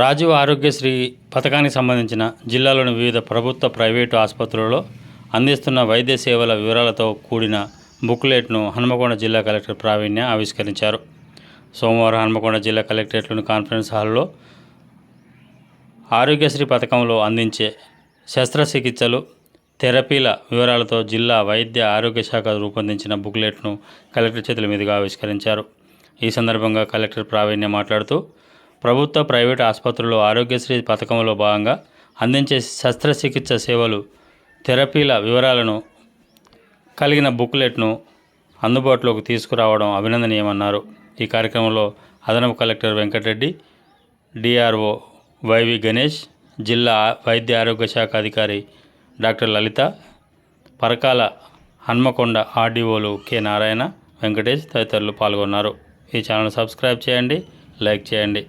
రాజీవ్ ఆరోగ్యశ్రీ పథకానికి సంబంధించిన జిల్లాలోని వివిధ ప్రభుత్వ ప్రైవేటు ఆసుపత్రులలో అందిస్తున్న వైద్య సేవల వివరాలతో కూడిన బుక్లెట్ను హనుమకొండ జిల్లా కలెక్టర్ ప్రావీణ్య ఆవిష్కరించారు. సోమవారం హనుమకొండ జిల్లా కలెక్టరేట్లోని కాన్ఫరెన్స్ హాల్లో ఆరోగ్యశ్రీ పథకంలో అందించే శస్త్రచికిత్సలు థెరపీల వివరాలతో జిల్లా వైద్య ఆరోగ్య శాఖ రూపొందించిన బుక్లెట్ను కలెక్టర్ చేతుల మీదుగా ఆవిష్కరించారు. ఈ సందర్భంగా కలెక్టర్ ప్రావీణ్య మాట్లాడుతూ ప్రభుత్వ ప్రైవేటు ఆసుపత్రుల్లో ఆరోగ్యశ్రీ పథకంలో భాగంగా అందించే శస్త్రచికిత్స సేవలు థెరపీల వివరాలను కలిగిన బుక్లెట్ను అందుబాటులోకి తీసుకురావడం అభినందనీయమన్నారు. ఈ కార్యక్రమంలో అదనపు collector Venkatareddy DRO YV Ganesh జిల్లా వైద్య ఆరోగ్య శాఖ అధికారి డాక్టర్ లలిత పరకాల హన్మకొండ ఆర్డీఓలు కె నారాయణ వెంకటేష్ తదితరులు పాల్గొన్నారు. ఈ ఛానల్ సబ్స్క్రైబ్ చేయండి లైక్ చేయండి.